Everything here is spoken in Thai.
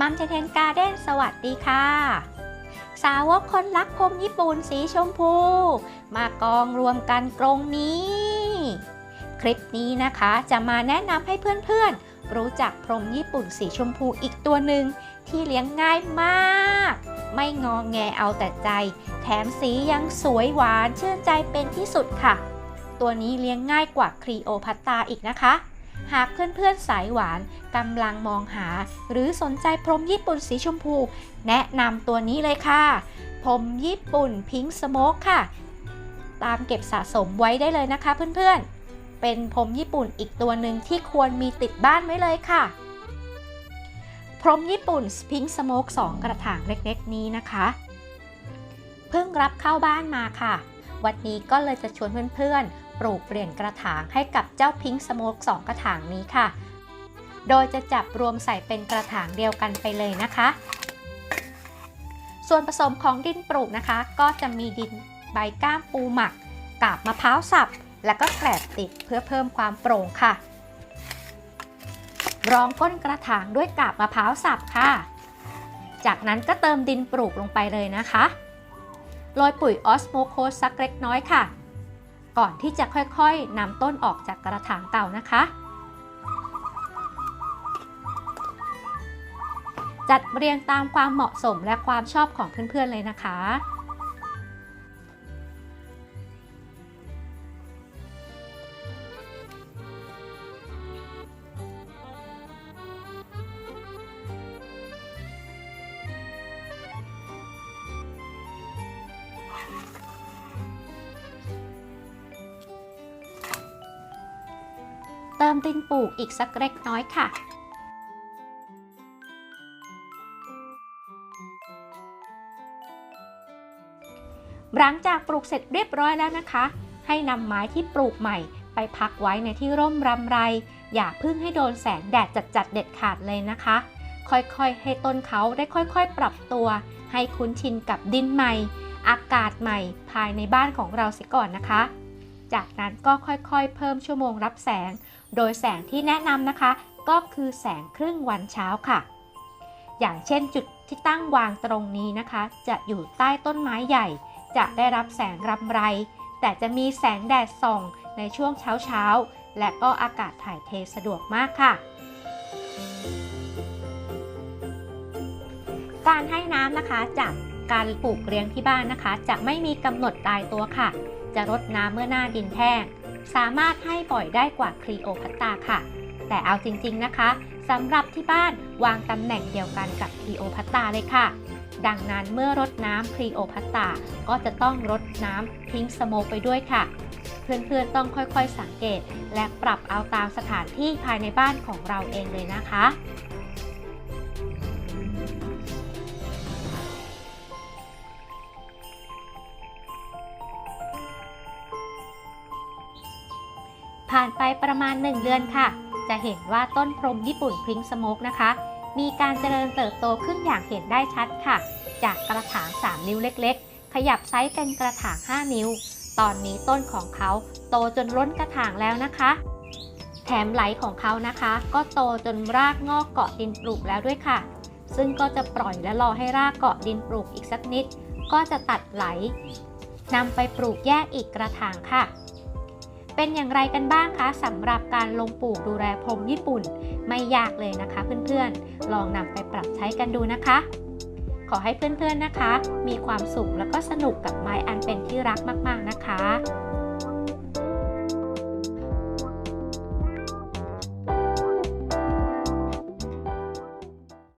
มัมเทนเทนการ์เด้นสวัสดีค่ะ สาวกคนรักพรมญี่ปุ่นสีชมพู มากองรวมกันกรงนี้ คลิปนี้นะคะจะมาแนะนำให้เพื่อนๆ รู้จักพรมญี่ปุ่นสีชมพูอีกตัวหนึ่งที่เลี้ยงง่ายมาก ไม่งองแงเอาแต่ใจ แถมสียังสวยหวานชื่นใจเป็นที่สุดค่ะ ตัวนี้เลี้ยงง่ายกว่าครีโอพัตตาอีกนะคะ หากเพื่อนๆสายหวานกำลังมองหา หรือสนใจพรมญี่ปุ่นสีชมพู แนะนำตัวนี้เลยค่ะ พรมญี่ปุ่นพิงค์สโมกค่ะ ตามเก็บสะสมไว้ได้เลยนะคะเพื่อนๆ เป็นพรมญี่ปุ่นอีกตัวหนึ่งที่ควรมีติดบ้านไว้เลยค่ะ พรมญี่ปุ่นพิงค์สโมก2 กระถางเล็กๆนี้นะคะเพิ่งรับเข้าบ้านมาค่ะ วันนี้ก็เลยจะชวนเพื่อนๆ ปลูกเปลี่ยนกระถางให้กับเจ้าพิงค์สโมก2กระถางนี้ค่ะ โดยจะจับรวมใส่เป็นกระถางเดียวกันไปเลยนะคะ ส่วนผสมของดินปลูกนะคะ ก็จะมีดินใบก้ามปูหมัก กาบมะพร้าวสับ แล้วก็แกลบติดเพื่อเพิ่มความโปร่งค่ะ รองก้นกระถางด้วยกาบมะพร้าวสับค่ะ จากนั้นก็เติมดินปลูกลงไปเลยนะคะโรยปุ๋ยออสโมโคสสักเล็กน้อยค่ะ ก่อนที่จะค่อยๆนำต้นออกจากกระถางเก่านะคะ จัดเรียงตามความเหมาะสมและความชอบของเพื่อนๆเลยนะคะ เติมดินปลูกอีกสักเล็กน้อยค่ะ หลังจากปลูกเสร็จเรียบร้อยแล้วนะคะ ให้นำไม้ที่ปลูกใหม่ไปพักไว้ในที่ร่มรำไร อย่าเพึ่งให้โดนแสงแดดจัดๆเด็ดขาดเลยนะคะ ค่อยๆ ให้ต้นเขาได้ค่อยๆ ปรับตัว ให้คุ้นชินกับดินใหม่ อากาศใหม่ภายในบ้านของเราเสียก่อนนะคะ จากนั้นก็ค่อยๆ เพิ่มชั่วโมงรับแสง โดยแสงที่แนะนำนะคะ ก็คือแสงครึ่งวันเช้าค่ะ อย่างเช่นจุดที่ตั้งวางตรงนี้นะคะ จะอยู่ใต้ต้นไม้ใหญ่ จะได้รับแสงรำไร แต่จะมีแสงแดดส่องในช่วงเช้าเช้าๆและก็อากาศถ่ายเทสะดวกมากค่ะการให้น้ำนะคะจากการปลูกเลี้ยงที่บ้านนะคะ จะไม่มีกำหนดตายตัวค่ะ จะรดน้ำเมื่อหน้าดินแห้ง สามารถให้บ่อยได้กว่าครีโอพัตตาค่ะ แต่เอาจริงๆนะคะสำหรับที่บ้านวางตำแหน่งเดียวกันกับครีโอพัตตาเลยค่ะ ดังนั้นเมื่อรดน้ำครีโอพัตตาก็จะต้องรดน้ำพิงสโมไปด้วยค่ะ เพื่อนๆต้องค่อยๆสังเกต และปรับเอาตามสถานที่ภายในบ้านของเราเองเลยนะคะ ผ่านไปประมาณ 1 เดือนค่ะ จะเห็นว่าต้นพรมญี่ปุ่นพริ้งสโมกนะคะ มีการเจริญเติบโตขึ้นอย่างเห็นได้ชัดค่ะ จากกระถาง 3 นิ้วเล็กๆ ขยับไซส์เป็นกระถาง 5 นิ้ว ตอนนี้ต้นของเขาโตจนล้นกระถางแล้วนะคะ แถมไหลของเขานะคะ ก็โตจนรากงอกเกาะดินปลูกแล้วด้วยค่ะ ซึ่งก็จะปล่อยและรอให้รากเกาะดินปลูกอีกสักนิด ก็จะตัดไหลนำไปปลูกแยกอีกกระถางค่ะ เป็นอย่างไรกันบ้างคะสำหรับการลงปลูกดูแลพรมญี่ปุ่น ไม่ยากเลยนะคะเพื่อนๆ ลองนำไปปรับใช้กันดูนะคะ ขอให้เพื่อนๆนะคะ มีความสุขแล้วก็สนุกกับไม้อันเป็นที่รักมากๆนะคะ